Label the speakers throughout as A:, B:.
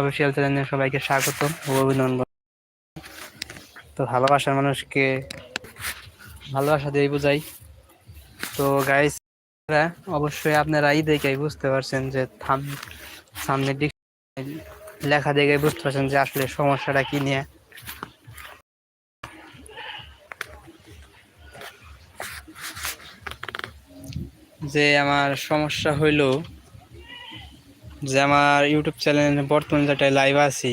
A: Official চ্যানেলে সবাইকে স্বাগত অভিনন্দন। তো ভালোবাসার মানুষকে ভালোবাসা দিয়ে বোঝাই। তো গাইস অবশ্যই আপনারা এই দেখেই বুঝতে পারছেন যে থাম, সামনের দিক লেখা দেখে বুঝতে পারছেন যে আসলে সমস্যাটা কি নিয়ে। যে আমার সমস্যা হইল যে আমার ইউটিউব চ্যানেলে বর্তমানে যেটা লাইভ আছি,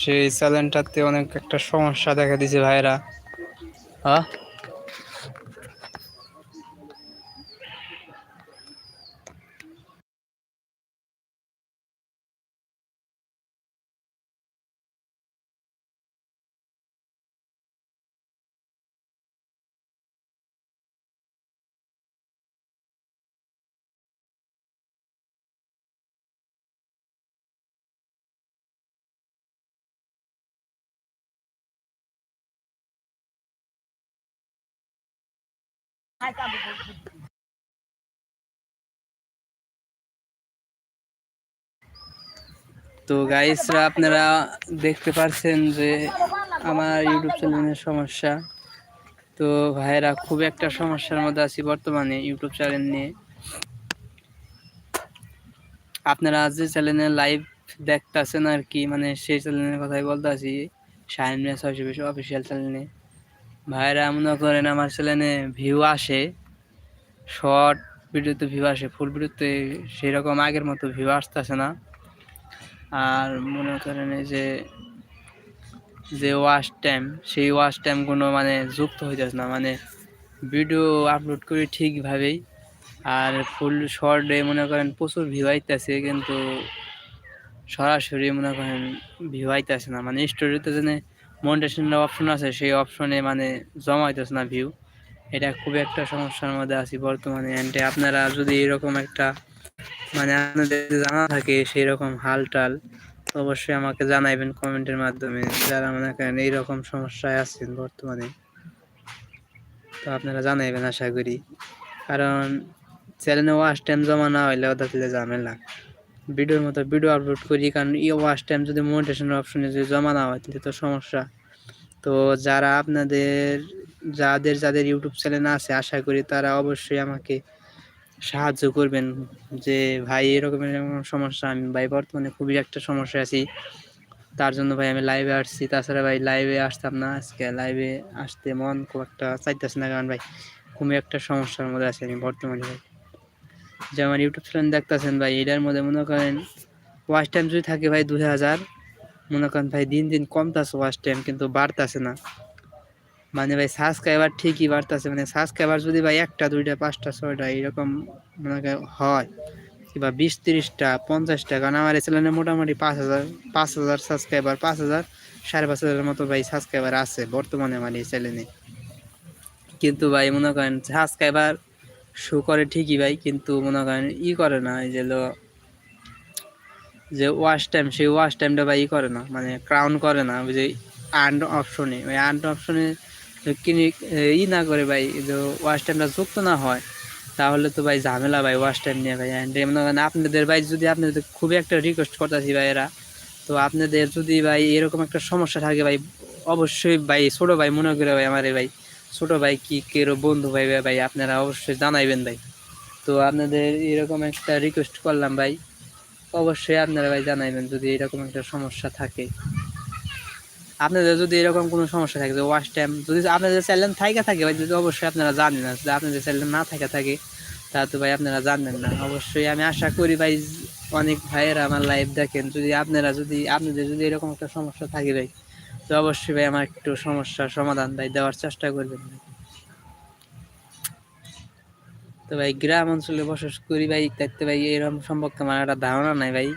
A: সেই চ্যানেলটাতে অনেক একটা সমস্যা দেখা দিয়েছে ভাইরা। হ্যাঁ তো গাইসরা আপনারা দেখতে পারছেন যে আমার ইউটিউব চ্যানেলের সমস্যা। তো ভাইয়েরা, খুব একটা সমস্যার মধ্যে আছি বর্তমানে ইউটিউব চ্যানেল নিয়ে। আপনারা যে চ্যানেলে লাইভ দেখতেছেন আর কি মানে সেই চ্যানেলের কথাই বলতে আছি শাহিন মিয়া ছয়শো বিশ অফিসিয়াল চ্যানেলে ভাইরা, মনে করেন আমার চ্যানেলে ভিউ আসে শর্ট ভিডিওতে ভিউ আসে ফুল ভিডিওতে সেই রকম আগের মতো ভিউ আসতেছে না। আর মনে করেন এই যে যে ওয়াশ টাইম সেই ওয়াশ টাইমগুলো মানে যুক্ত হইতেছে না মানে ভিডিও আপলোড করি ঠিকভাবেই আর ফুল শর্টে মনে করেন প্রচুর ভিউ আইতেছে, কিন্তু সরাসরি মনে করেন ভিউ আইতেছে না মানে স্টোরিতে যেন মনিটেশনের অপশন আছে, সেই অপশনে মানে জমা হইতেছে না ভিউ এটা খুব একটা সমস্যার মধ্যে আছি বর্তমানে অ্যান্ডে আপনারা যদি এরকম একটা মানে আপনাদের জানা থাকে সেই রকম হাল টাল অবশ্যই আমাকে জানাইবেন কমেন্টের মাধ্যমে, যারা মনে করেন এইরকম সমস্যায় আছেন বর্তমানে। তো আপনারা জানাইবেন আশা করি। কারণ চ্যানেলে ওয়াশ টাইম জমা না হইলে ওদের ঝামেলা। ভিডিওর মতো ভিডিও আপলোড করি, কারণ এই ওয়াশ টাইম যদি মোটিভেশনের অপশনে যদি জমা না হয় তো সমস্যা। তো যারা আপনাদের, যাদের যাদের ইউটিউব চ্যানেল আছে, আশা করি তারা অবশ্যই আমাকে সাহায্য করবেন। যে ভাই, এরকমের সমস্যা, আমি ভাই বর্তমানে খুবই একটা সমস্যা আছি। তার জন্য ভাই আমি লাইভে আসছি। তাছাড়া ভাই লাইভে আসতাম না, আজকে লাইভে আসতে মন খুব একটা চাইতেছে না, কারণ ভাই খুবই একটা সমস্যার মধ্যে আছি আমি বর্তমানে ভাই। যে আমার ইউটিউব চ্যানেল দেখতেছেন ভাই, এটার মধ্যে মনে করেন ওয়াচ টাইম যদি থাকে ভাই দুই হাজার, মনে করেন ভাই দিন দিন কমতেছে ওয়াচ টাইম কিন্তু বাড়তেছে না। মানে ভাই সাবস্ক্রাইবার ঠিকই বাড়তেছে মানে সাবস্ক্রাইবার যদি ভাই একটা, দুইটা, পাঁচটা, ছয়টা, এরকম মনে করেন হয়, কিংবা বিশ, তিরিশটা, পঞ্চাশটা, কারণ আমার এই চ্যানেলে মোটামুটি পাঁচ হাজার পাঁচ হাজার সাবস্ক্রাইবার পাঁচ হাজার, সাড়ে পাঁচ হাজারের মতো ভাই সাবস্ক্রাইবার আছে বর্তমানে আমার এই চ্যানেলে কিন্তু ভাই মনে করেন সাবস্ক্রাইবার শো করে ঠিকই ভাই, কিন্তু মনে করেন ই করে না, এই যে যে ওয়াশ টাইম সেই ওয়াশ টাইমটা ভাই ই করে না মানে ক্রাউন করে না, ওই যে আন্ড অপশনে ওই আন্ড অপশনে কিনে ই না করে ভাই যে ওয়াশ টাইমটা যুক্ত না হয়, তাহলে তো ভাই ঝামেলা ভাই ওয়াশ টাইম নিয়ে ভাই অ্যান্ড মনে করেন আপনাদের ভাই যদি আপনাদের খুবই একটা রিকোয়েস্ট করতেছি ভাই এরা, তো আপনাদের যদি ভাই এরকম একটা সমস্যা থাকে ভাই, অবশ্যই ভাই ছোটো ভাই মনে করে ভাই আমার ভাই ছোটো ভাই কি কেরো বন্ধু ভাই ভাই, আপনারা অবশ্যই জানাইবেন ভাই। তো আপনাদের এরকম একটা রিকোয়েস্ট করলাম ভাই, অবশ্যই আপনারা ভাই জানাইবেন যদি এরকম একটা সমস্যা থাকে। আপনাদের যদি এরকম কোনো সমস্যা থাকে যে ওয়াশ টাইম যদি আপনাদের চ্যানেল থাইকা থাকে ভাই, যদি অবশ্যই আপনারা জানেন না, যদি আপনাদের চ্যানেল না থাকা থাকে তা তো ভাই আপনারা জানবেন না। অবশ্যই আমি আশা করি ভাই, অনেক ভাইয়েরা আমার লাইভ দেখেন। যদি আপনারা যদি, আপনাদের যদি এরকম একটা সমস্যা থাকে ভাই তো অবশ্যই ভাই আমার একটু সমস্যার সমাধান ভাই দেওয়ার চেষ্টা করবেন তো ভাই গ্রাম অঞ্চলে বসবাস করি ভাই দেখতে ভাই এরকম সম্পর্কে আমার একটা ধারণা নাই ভাই।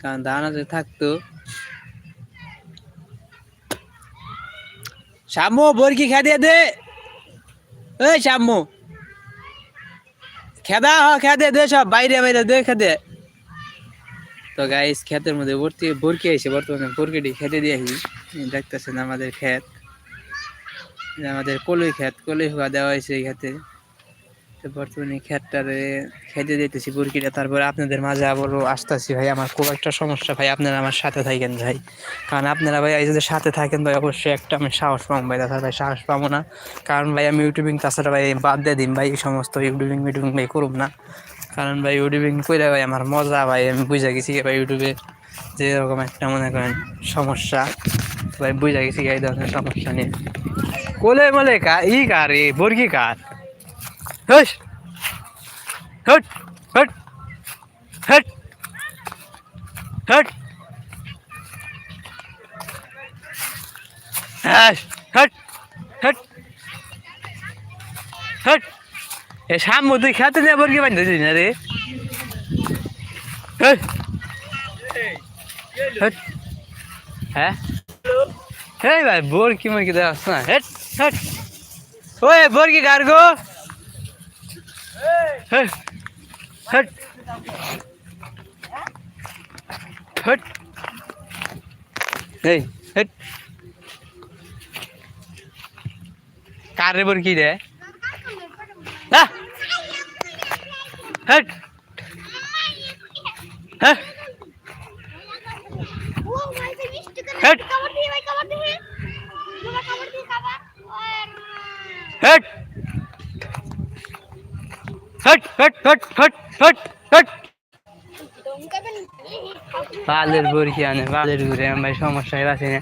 A: কারণ ধারণা যদি থাকতো, শ্যামু, বরকি খেদে দে এই শ্যামু খেদা হ খেদে দে সব, বাইরে বাইরে, দে খেদে তো গাইস ক্ষেতের মধ্যে ভর্তি, বরকি আইছে বর্তমানে, বরকিটি খেতে দিয়ে আসি। দেখতেছেন আমাদের ক্ষেত। আমাদের কলই ক্ষেত, কলই হুয়া দেওয়া হয়েছে এই ক্ষেতে। তো বর্তমানে খেতটারে খেতে দিতেছি বুরকিটা তারপরে আপনাদের মাঝে আবারও আসতেছি ভাই, আমার খুব একটা সমস্যা। ভাই, আপনারা আমার সাথে থাকেন ভাই। কারণ আপনারা ভাই যদি সাথে থাকেন ভাই, অবশ্যই একটা আমি সাহস পাবো ভাই। তাছাড়া ভাই সাহস পাবো না। কারণ ভাই, আমি ইউটিউবিং, তাছাড়া ভাই বাদ দিয়ে দিন ভাই, এই সমস্ত ইউটিউবিং, মিউটিউবিং ভাই করুম না। কারণ ভাই, ইউটিউবিং করে ভাই আমার মজা ভাই, আমি বুঝে গেছি ভাই, ইউটিউবে যে এরকম একটা মনে করেন সমস্যা। ভাই, বুঝে গেছি এই ধরনের সমস্যা নিয়ে কোলে মোলে কা, ই কার এ বর্গি কার হস হট হট হট হট। হ্যাস হট হট হট। এ সামু তুই খেতে নিয়ে বর্গি বান্ধে না রে? হট হট। হ্যাঁ? হেই ভাই বর্গি মর্গি দেওয়া না? হেট হেট। ওই বর্গি কার গো Hut. Hut. Hut. এই, হট। কারে বর কি রে না। হট। হ্যাঁ
B: ও ভাই সে মিষ্টি করে
A: হেট।
B: খাবার দিয়ে ভাই খাবার দিয়ে তোমার খাবার দিয়ে খাবার
A: হট। Hot. Hot hot hot hot হট
B: খাবেন
A: বালের বরকি আনে বালের ঘুরে ভাই সমস্যায় আছে না।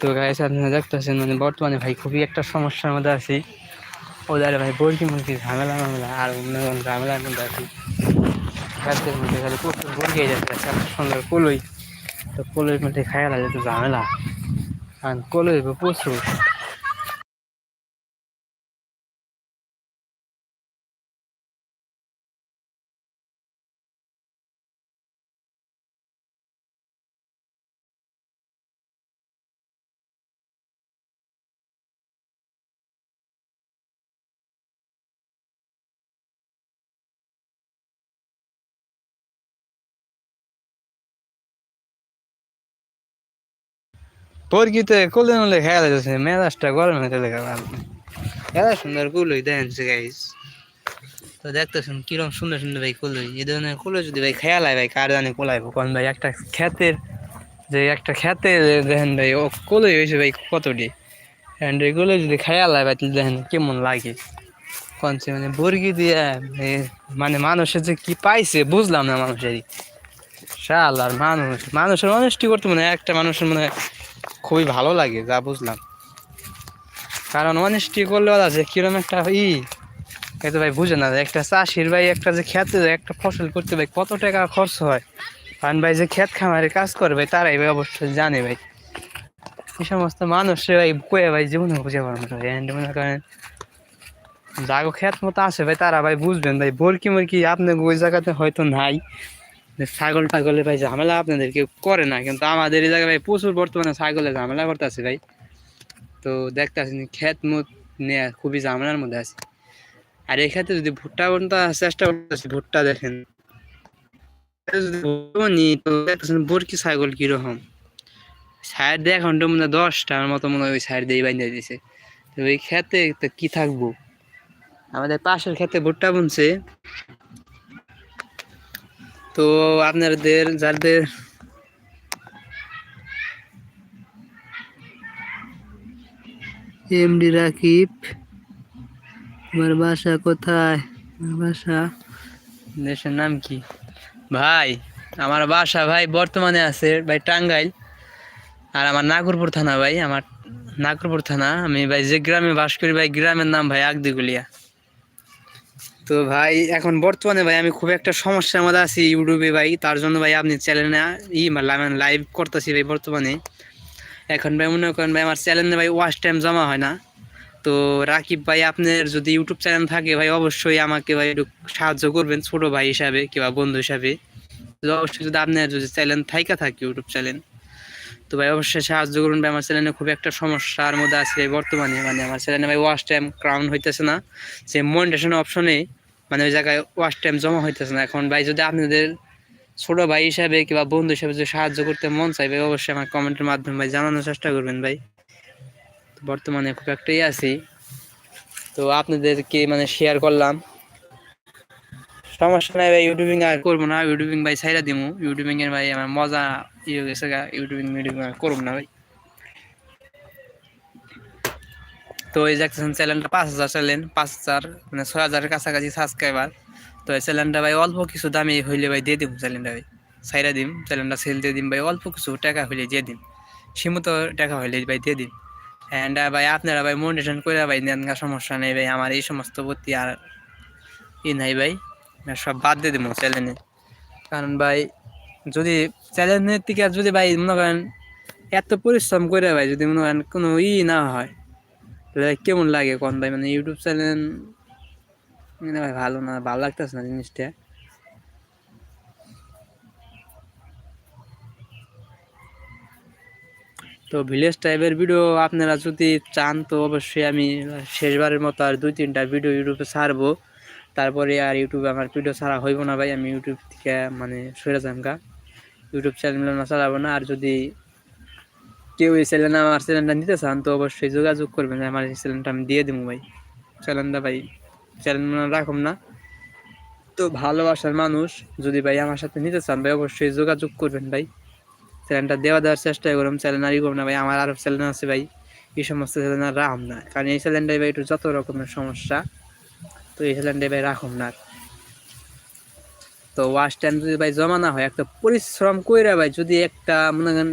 A: তো গাইস আপনারা দেখতেছেন মানে বর্তমানে ভাই খুবই একটা সমস্যার মধ্যে আছি। ওদের ভাই বরকি মুরগি ঝামেলা মামলা আর অন্য ঝামেলার মধ্যে আছি। গাছের মধ্যে খালি প্রচুর বরকি যাচ্ছে এত সুন্দর কলই। তো কলই মধ্যে খাইয়া লাগে তো ঝামেলা। আর কলই প্রচুর। বরকিতে কলে মলে খাইয়া লাগছে মেজাজটা গরম হতে লেগে এত সুন্দর কুলই দেখেন গাইস তো দেখতেছেন কিরম সুন্দর সুন্দর ভাই কুলই এই ধরনের কুলো যদি ভাই খেয়াল হয় ভাই কার জানে কোলাইব কারণ ভাই একটা ক্ষেতের যে একটা খেতে দেখেন ভাই ও কলই হয়েছে ভাই কতটি অ্যান্ড এগুলো যদি খেয়াল হয় ভাই দেখেন কেমন লাগে কনসে মানে বর্গি দিয়ে মানে মানুষের যে কি পাইছে বুঝলাম না মানুষেরই শাল আর মানুষ মানুষের অনেস্টি করতে মানে একটা মানুষের মানে খুবই ভালো লাগে যা বুঝলাম। কারণ অনেস্টি করলে ওরা যে কিরম একটা ই এটা ভাই বুঝে না একটা চাষির ভাই একটা যে খেতে যায়, একটা ফসল করতে ভাই কত টাকা খরচ হয়। কারণ ভাই যে ক্ষেত খামারে কাজ করে ভাই তারাই ভাই অবশ্যই জানে ভাই। এই সমস্ত মানুষ ভাই কয়ে ভাই জীবনে বুঝে পারব ভাই মনে করেন যাগো ক্ষেত মতো আছে ভাই তারা ভাই বুঝবেন ভাই বরকি মরকি আপনার ওই জায়গাতে হয়তো নাই। ছাগল টাগলে ভাই ঝামেলা আপনাদের কেউ করে না, কিন্তু আমাদের এই জায়গায় ভাই প্রচুর বর্তমানে ছাগলে ঝামেলা করতেছে ভাই। তো দেখতেছেন ক্ষেত মুত নিয়ে খুবই ঝামেলার মধ্যে আছে। আর এই ক্ষেত্রে যদি ভুট্টা বনতে চেষ্টা করতেছি, ভুট্টা দেখেন। বরকি ছাগল কীরকম। সাইড দিয়ে এখন মনে হয় দশটার মতো মনে হয় ওই সাইড দিয়ে বাইন্ধে দিছে। তো ওই খেতে তো কি থাকব? আমাদের পাশের খেতে ভুট্টা বুনছে। তো আপনাদের যাদের এমডি রাকিব, আমার বাসা কোথায়? বাসা দেশের নাম কি? ভাই, আমার বাসা ভাই বর্তমানে আছে ভাই টাঙ্গাইল। আর আমার নাগরপুর থানা ভাই, আমার নাগরপুর থানা। আমি ভাই যে গ্রামে বাস করি, ভাই গ্রামের নাম ভাই আগদিগুলিয়া। তো ভাই, এখন বর্তমানে ভাই আমি খুব একটা সমস্যার মধ্যে আছি ইউটিউবে ভাই। তার জন্য ভাই আপনি চ্যানেলে ই লাইভ করতেছি ভাই বর্তমানে। এখন ভাই মনে করেন ভাই আমার চ্যানেলে ভাই ওয়াচ টাইম জমা হয় না। তো রাকিব ভাই, আপনার যদি ইউটিউব চ্যানেল থাকে ভাই, অবশ্যই আমাকে ভাই একটু সাহায্য করবেন ছোট ভাই হিসাবে কিংবা বন্ধু হিসাবে। অবশ্যই যদি আপনার যদি চ্যানেল থাইকা থাকে ইউটিউব চ্যানেল তো ভাই অবশ্যই সাহায্য করুন ভাই। আমার চ্যানেলে খুব একটা সমস্যার মধ্যে আছে বর্তমানে। মানে আমার চ্যানেলে ভাই ওয়াচ টাইম ক্রাউন হইতেছে না। সে মনিটেশন অপশনে মানে ওই জায়গায় ওয়াচ টাইম জমা হইতেছে না। এখন ভাই যদি আপনাদের ছোট ভাই হিসাবে কিংবা বন্ধু হিসাবে যদি সাহায্য করতে মন চাই ভাই অবশ্যই আমার কমেন্টের মাধ্যমে ভাই জানানোর চেষ্টা করবেন ভাই। বর্তমানে খুব একটাই আছি। তো আপনাদেরকে মানে শেয়ার করলাম। সমস্যা নাই ভাই ইউটিউবিং আর করব না। ইউটিউবিং ভাই সাইরা দিমু। ইউটিউবিং এর ভাই আমার মজা ইয়ে গেছে ইউটিউবিং ইউটিউবিং আর করব না ভাই। তো এই একটা চ্যানেলটা পাঁচ হাজার চ্যানেল পাঁচ হাজার মানে ছয় হাজারের কাছাকাছি সাবস্ক্রাইবার তো এই চ্যানেলটা ভাই অল্প কিছু দামে হইলে ভাই দিয়ে দিব চ্যানেলটা ভাই সাইরা দিম। চ্যানেলটা সেল দিয়ে দিম ভাই, অল্প কিছু টাকা হইলে দিয়ে দিম। সীমিত টাকা হইলে ভাই দিয়ে দিন অ্যান্ড ভাই আপনারা ভাই মোটিভেশন করে ভাই নেন সমস্যা নেই ভাই, আমার এই সমস্ত প্রতি আর ই নাই ভাই। সব বাদ দিয়ে দেবো চ্যানেলে। কারণ ভাই, যদি চ্যানেলের থেকে যদি ভাই মনে করেন, এত পরিশ্রম করে ভাই যদি মনে করেন কোনো ই না হয় কেমন লাগে কোন ভাই? মানে ইউটিউব চ্যানেল মানে ভাই ভালো না, ভালো লাগতেছে না জিনিসটা? তো ভিলেজ টাইপের ভিডিও আপনারা যদি চান তো অবশ্যই আমি শেষবারের মতো আর দুই তিনটা ভিডিও ইউটিউবে ছাড়বো। তারপরে আর ইউটিউবে আমার ভিডিও ছাড়া হইব না ভাই, আমি ইউটিউব থেকে মানে সরে যামকা ইউটিউব চ্যানেল না চালাবো না, আর যদি কেউ এই চ্যানেল আমার চ্যানেলটা নিতে চান তো অবশ্যই যোগাযোগ করবেন আমার এই চ্যানেলটা আমি দিয়ে দেবো ভাই। চ্যানেলটা ভাই চ্যানেল রাখুন না। তো ভালোবাসার মানুষ যদি ভাই আমার সাথে নিতে চান ভাই, অবশ্যই যোগাযোগ করবেন ভাই। চ্যানেলটা দেওয়া দেওয়ার চেষ্টা করুন চ্যানেল আর ই করুন না ভাই, আমার আরও চ্যানেল আছে ভাই। এই সমস্ত আর রাখুন না, কারণ এই চ্যানেলটাই ভাই একটু যত রকমের সমস্যা, তো এই চ্যানেলটাই ভাই রাখুন না। তো ওয়াশ টাইম যদি ভাই জমা না হয়, একটা পরিশ্রম কইরা ভাই যদি একটা মনে করেন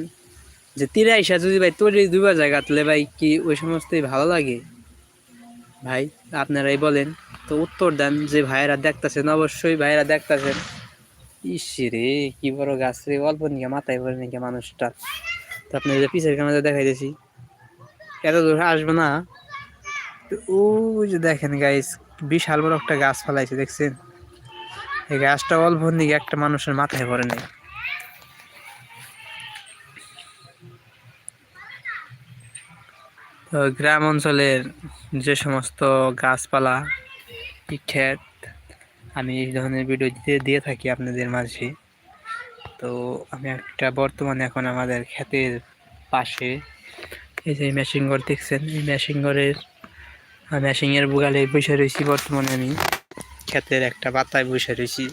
A: যে তিরাইশা যদি ভাই তৈরি দুবার জায়গা তাহলে ভাই কি ওই সমস্তই ভালো লাগে? ভাই, আপনারাই বলেন। তো উত্তর দেন যে ভাইয়েরা দেখতাছেন, অবশ্যই ভাইয়েরা দেখতাছেন। ইসি রে, কি বড় গাছ রে, অল্প নিকে মাথায় পড়ে নিকে মানুষটা। তো আপনি যে পিছের ক্যামেরা দেখাইতেছি। এত দূর আসব না। ওই যে দেখেন গাইস বিশাল বড় একটা গাছ ফেলাইছে, দেখছেন? এই গাছটা অল্প নিকে একটা মানুষের মাথায় পড়ে নেই গ্রাম অঞ্চলের যে সমস্ত গাছপালা ক্ষেত আমি এই ধরনের ভিডিও দিতে দিয়ে থাকি আপনাদের মাঝে। তো আমি একটা বর্তমানে এখন আমাদের ক্ষেতের পাশে এই যে মেশিন ঘর দেখছেন, এই মেশিন ঘরের মেশিনের বুগালে বসে রয়েছি বর্তমানে আমি। ক্ষেতের একটা পাতায় বসে রয়েছি।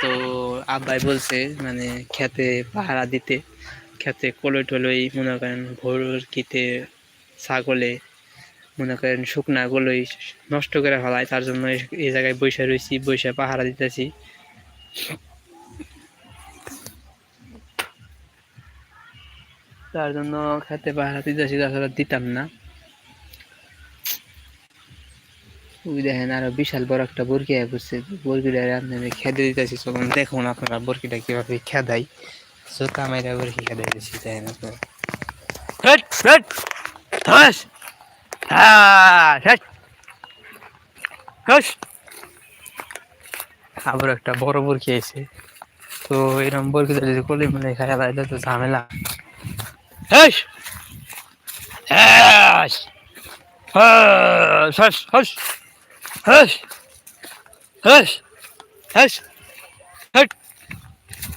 A: তো আব্বাই বলছে মানে ক্ষেতে পাহারা দিতে। ক্ষেতে কলই টলই, মনে করেন ভোর কিতে ছাগলে, মনে করেন শুকনা গুলোই নষ্ট করে ফেলায় তার জন্য এই- জায়গায় বসে রয়েছি বসে পাহারা দিতেছি। তার জন্য খেতে পাহারা দিতেছি, তাছাড়া দিতাম না। ওই দেখেন আরও বিশাল বড় একটা আয় পড়ছে বরকিটা আমি খেতে দিতেছি। চলুন দেখুন আপনারা বরকিটা কীভাবে খেদাই। জোতা মাইরা বরকি খেদাই দিচ্ছি দেখেন আপনারা হেট হেট থাস হ্যাঁ হেট হাস আবার একটা বড় বরকি আছে তো এরকম বরকি যদি কলি মিলে খাই তাহলে তো ঝামেলা। হাস হাস হাস হাস হাস হাস হাস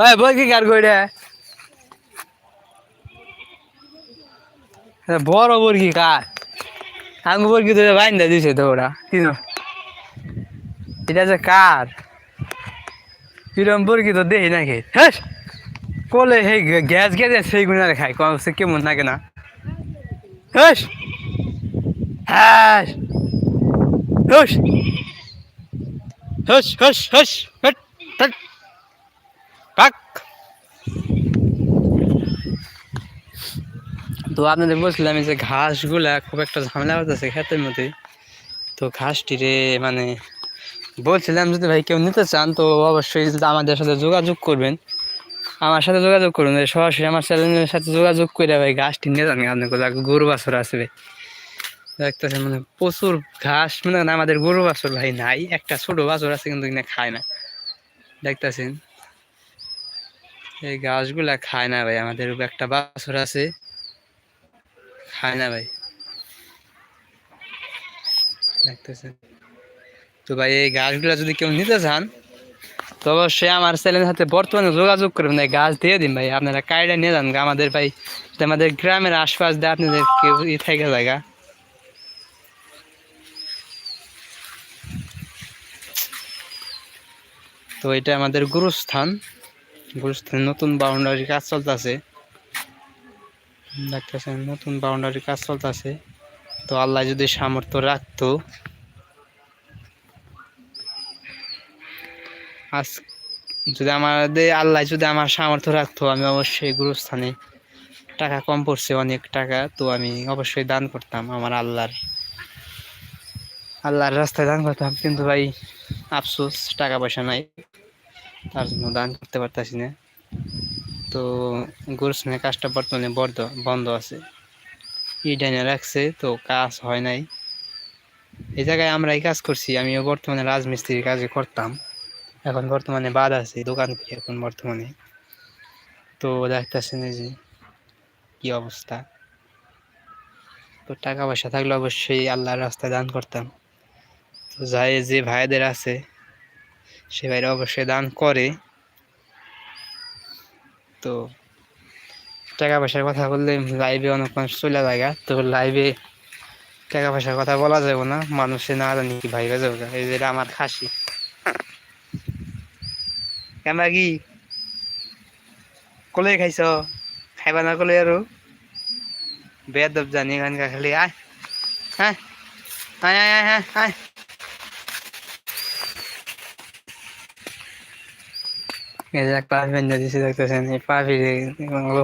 A: ওই বল কি কার কইরা বড় বর্গি কার? আঙ্গু বর্গি তো বাইন্দা দিছে তো ওরা কি এটা যে কার? কিরম বর্গি তো দেখি নাকি? হ্যাঁ কোলে হে গ্যাস গ্যাস সেই গুণারে খায়, কম সে কেমন থাকে না। হ্যাঁ হ্যাঁ হুস! হুস! হুস! হট কাক। তো আপনাদের বলছিলাম যে ঘাসগুলা খুব একটা ঝামেলা হতেছে ক্ষেতের মধ্যে। তো ঘাসটি রে মানে বলছিলাম যদি ভাই কেউ নিতে চান, তো অবশ্যই যদি আমাদের সাথে যোগাযোগ করবেন, আমার সাথে যোগাযোগ করুন সরাসরি আমার চ্যানেলের সাথে যোগাযোগ করে ভাই ঘাসটি নিয়ে যান আপনি কোথাও গরু বাছর আসবে দেখতেছেন মানে প্রচুর ঘাস, মনে আমাদের গরু বাছর ভাই নাই, একটা ছোট বাছর আছে কিন্তু কিনা খায় না। দেখতেছেন। এই গাছগুলা খায় না ভাই, আমাদের একটা বাছর আছে। খায় না ভাই। দেখতেছেন। তো ভাই, এই গাছগুলা যদি কেউ নিতে চান, তো অবশ্যই আমার চ্যানেলের সাথে বর্তমানে যোগাযোগ করবেন। এই গাছ দিয়ে দিন ভাই, আপনারা কাইডা নিয়ে যান। আমাদের ভাই আমাদের গ্রামের আশপাশ দিয়ে আপনাদের কেউ ই থাকে জায়গা। তো এটা আমাদের গুরুস্থান। গুরুস্থানে নতুন বাউন্ডারি কাজ চলতেছে। দেখতেছেন, নতুন বাউন্ডারি কাজ চলতেছে। তো আল্লাহ যদি সামর্থ্য রাখতো। আজ যদি আমাদের, আল্লাহ যদি আমার সামর্থ্য রাখতো, আমি অবশ্যই গুরুস্থানে টাকা কম পড়ছে, অনেক টাকা, তো আমি অবশ্যই দান করতাম আমার আল্লাহর। আল্লাহর রাস্তায় দান করতাম, কিন্তু ভাই, আফসোস, টাকা পয়সা নাই। তার জন্য দান করতে পারতাছি না। তো গুরুস্থানের কাজটা বর্তমানে বন্ধ বন্ধ আছে। ইডাইনে রাখছে, তো কাজ হয় নাই। এই জায়গায় আমরা এই কাজ করছি, আমিও বর্তমানে রাজমিস্ত্রির কাজে করতাম। এখন বর্তমানে বাদ আছে, দোকান করি এখন বর্তমানে। তো দেখতেছেন যে কি অবস্থা। তো টাকা পয়সা থাকলে অবশ্যই আল্লাহর রাস্তায় দান করতাম। তো যাই যে ভাইদের আছে সে ভাইরা অবশ্যই দান করে। তো টাকা পয়সার কথা বললে লাইভে অনেক মানুষ চলে যায় তো লাইভে টাকা পয়সার কথা বলা যাবে না। মানুষে না জানি কি ভাইবে যাবে এই যেটা আমার খাসি। কেমন কি কলে খাইছ? খাইবা না কলে আৰু বেদব জানি, গান খালি, আয়। হ্যাঁ? হ্যাঁ হ্যাঁ হ্যাঁ আয়। এই যে এক পাখি বেঁধে দিছি দেখতেছেন এই পাখি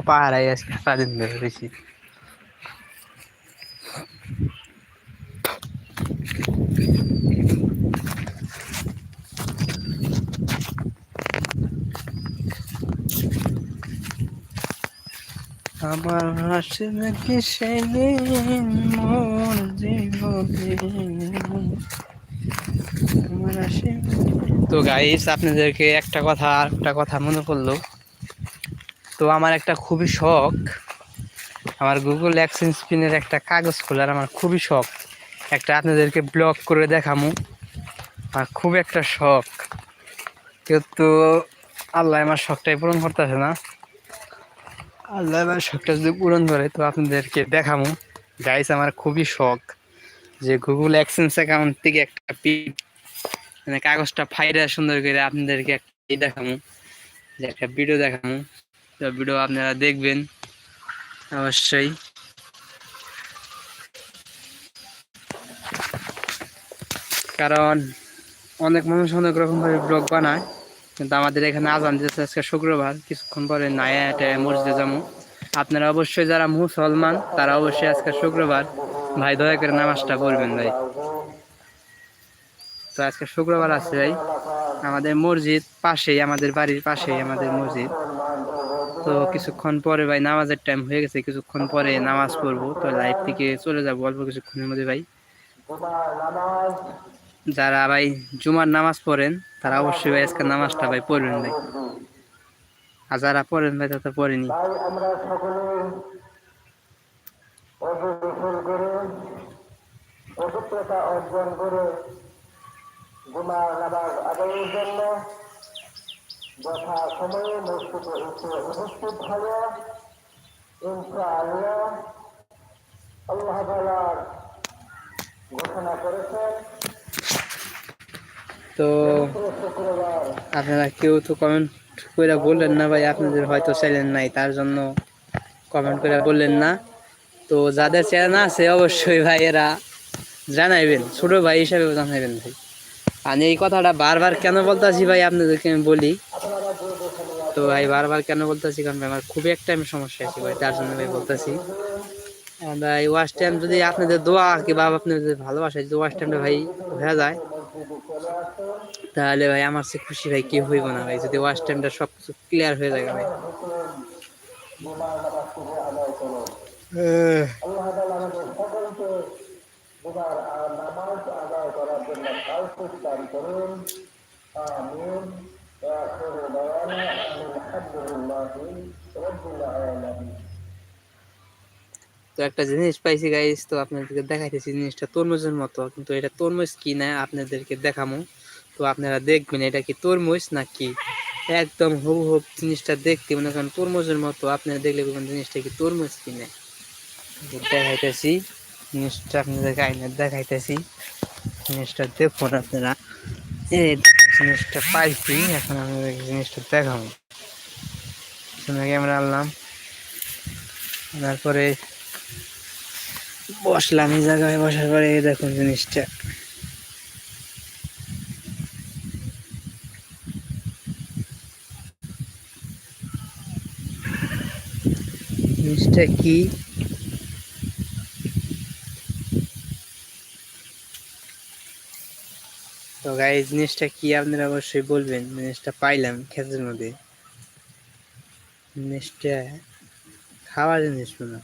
A: পাহাড়াই আজকে সারাদিন ধরে বেশি আমার হাসি নাকি সেদিন মোর জীবনে আমার হাসি তো গাইস আপনাদেরকে একটা কথা আর একটা কথা মনে পড়ল। তো আমার একটা খুবই শখ। আমার গুগল অ্যাকসেন্স স্পিনের একটা কাগজ খোলার আমার খুবই শখ। একটা আপনাদেরকে ব্লগ করে দেখামু। আর খুব একটা শখ। কিন্তু আল্লাহ আমার শখটাই পূরণ করতেছে না। আল্লাহ আমার শখটা যদি পূরণ করে, তো আপনাদেরকে দেখামু। গাইস আমার খুবই শখ যে গুগল অ্যাকসেন্স অ্যাকাউন্ট থেকে একটা পি মানে কাগজটা ফাইরা সুন্দর করে আপনাদেরকে একটা দেখামু, যে একটা ভিডিও দেখামু। তো ভিডিও আপনারা দেখবেন, অবশ্যই। কারণ অনেক মানুষ অনেক রকম ভাবে ব্লগ বানায়, কিন্তু আমাদের এখানে আজান দিয়েছে আজকে শুক্রবার, কিছুক্ষণ পরে নায়াটে মসজিদে যাব আপনারা অবশ্যই যারা মুসলমান, তারা অবশ্যই আজকে শুক্রবার ভাই দয়া করে নামাজটা পড়বেন ভাই। তো আজকে শুক্রবার আছে ভাই। আমাদের মসজিদ পাশেই, আমাদের বাড়ির পাশেই আমাদের মসজিদ। তো কিছুক্ষণ পরে ভাই নামাজের টাইম হয়ে গেছে, কিছুক্ষণ পরে নামাজ পড়ব। তো লাইভ থেকে চলে যাব অল্প কিছুক্ষণের মধ্যে ভাই। যারা ভাই জুমার নামাজ পড়েন, তারা অবশ্যই ভাই আজকে নামাজটা ভাই পড়বেন ভাই। আর যারা পড়েন ভাই, তারা পড়েনি।
C: অর্জন করে
A: তো আপনারা কেউ তো কমেন্ট করে বললেন না ভাই, আপনাদের হয়তো চ্যানেল নাই, তার জন্য কমেন্ট করে বললেন না। তো যাদের চ্যানেল আছে, অবশ্যই ভাই এরা জানাইবেন, ছোট ভাই হিসাবে জানাইবেন ভাই। আমি এই কথাটা বারবার কেন বলতেছি ভাই আপনাদেরকে আমি বলি। তো ভাই বারবার কেন বলতেছি? কারণ আমার খুবই একটা আমি সমস্যা আছে ভাই, তার জন্য ভাই বলতেছি। আর ভাই ওয়াশ টাইম যদি আপনাদের দোয়া কি কিংবা আপনাদের যদি ভালোবাসা, যদি ওয়াশ টাইমটা ভাই হয়ে যায়, তাহলে ভাই আমার সে খুশি ভাই কি হইব না ভাই, যদি ওয়াশ টাইমটা সব কিছু ক্লিয়ার হয়ে যায় ভাই।
C: আল্লাহ জন্য কাউকে দান করুন আমিন وآخر دعوانا أن الحمد لله رب العالمين
A: তো একটা জিনিস পাইছি গাইস তো আপনাদেরকে দেখাইতেছি জিনিসটা তরমুজের মতো কিন্তু এটা তরমুজ কি না আপনাদেরকে দেখামো তো আপনারা দেখবেন এটা কি তরমুজ না কি একদম হুব হুব জিনিসটা দেখতে মনে করেন তরমুজের মতো আপনারা দেখলে বলবেন জিনিসটা কি তরমুজ কি না তো দেখাইতেছি জিনিসটা আপনাদেরকে আইনে দেখাইতেছি জিনিসটা দেখুন আপনারা এই জিনিসটা পাইছি, এখন আমি জিনিসটা দেখাবো। ক্যামেরা আনলাম তারপরে বসলাম এই জায়গায়, বসার পরে দেখুন জিনিসটা। জিনিসটা কি? তো গাই জিনিসটা কি আপনারা অবশ্যই বলবেন? জিনিসটা পাইলাম ক্ষেতের মধ্যে জিনিসটা খাওয়ার জিনিস মনে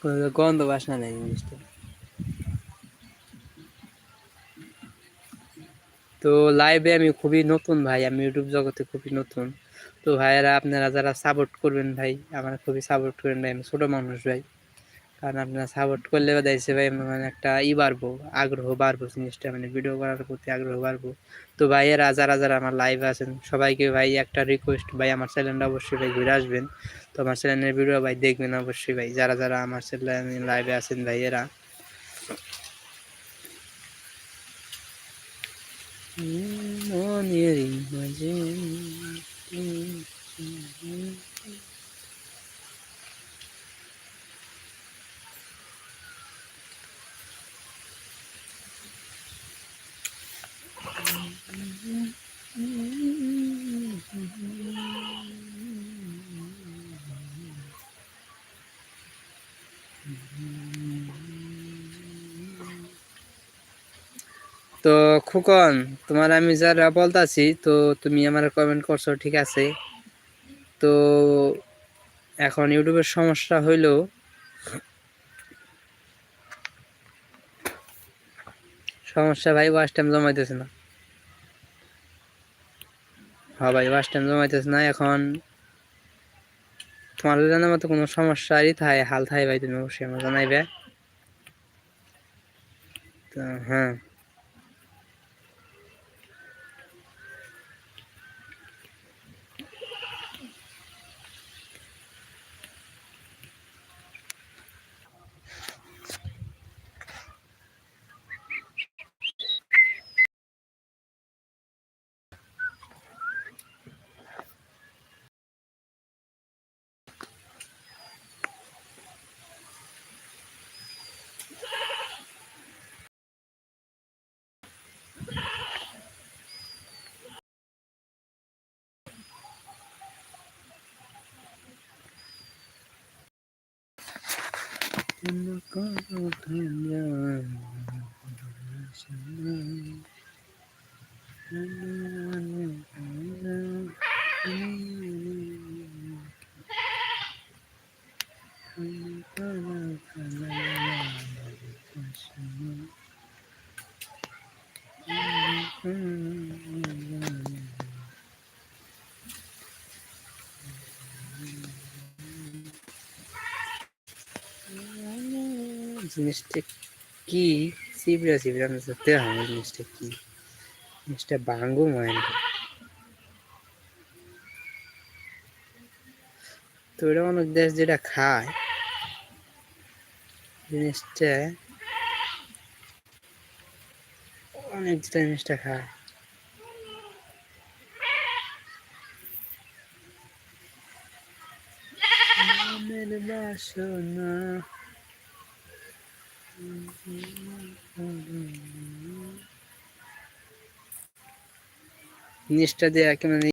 A: কোনো গন্ধ বাসনা নেই জিনিসটা। তো লাইভে আমি খুবই নতুন ভাই, আমি ইউটিউব জগতে খুবই নতুন। তো ভাইয়েরা, আপনারা যারা সাপোর্ট করবেন ভাই, আমার খুবই সাপোর্ট করেন ভাই, আমি ছোটো মানুষ ভাই। কারণ আপনারা সাপোর্ট করলে দেখছে ভাই মানে একটা ই বাড়বো, আগ্রহ বাড়বো জিনিসটা মানে ভিডিও করার প্রতি আগ্রহ বাড়বো। তো ভাইয়েরা, যারা যারা আমার লাইভে আছেন, সবাইকে ভাই একটা রিকোয়েস্ট ভাই আমার চ্যানেলটা অবশ্যই ভাই ঘুরে আসবেন। তো আমার চ্যানেলের ভিডিও ভাই দেখবেন অবশ্যই ভাই, যারা যারা আমার চ্যানেল লাইভে আছেন ভাইয়েরা। মনেরই মাঝে তো খুকন, তোমার আমি যারা বলতাছি, তো তুমি আমার কমেন্ট করছ, ঠিক আছে? তো এখন ইউটিউবের সমস্যা হইল, সমস্যা ভাই ওয়াশ টাইম জমাইতেছে না। হ্যাঁ ভাই বাস টাইম জমাইতেছে না এখন। তোমার জানার মতো কোনো সমস্যারই থাই হাল থাই ভাই, তুমি অবশ্যই আমার জানাইবে। তো হ্যাঁ। Thank you. জিনিসটা কি? চিবড়া চিবড়া আমি ধরতে হবে জিনিসটা কি? জিনিসটা বাঙ্গু মাইন্ড তো এটা অনেক দেশ যেটা খায়, জিনিসটা অনেক যেটা জিনিসটা খায়। মনের বাসনা জিনিসটা দিয়ে মানে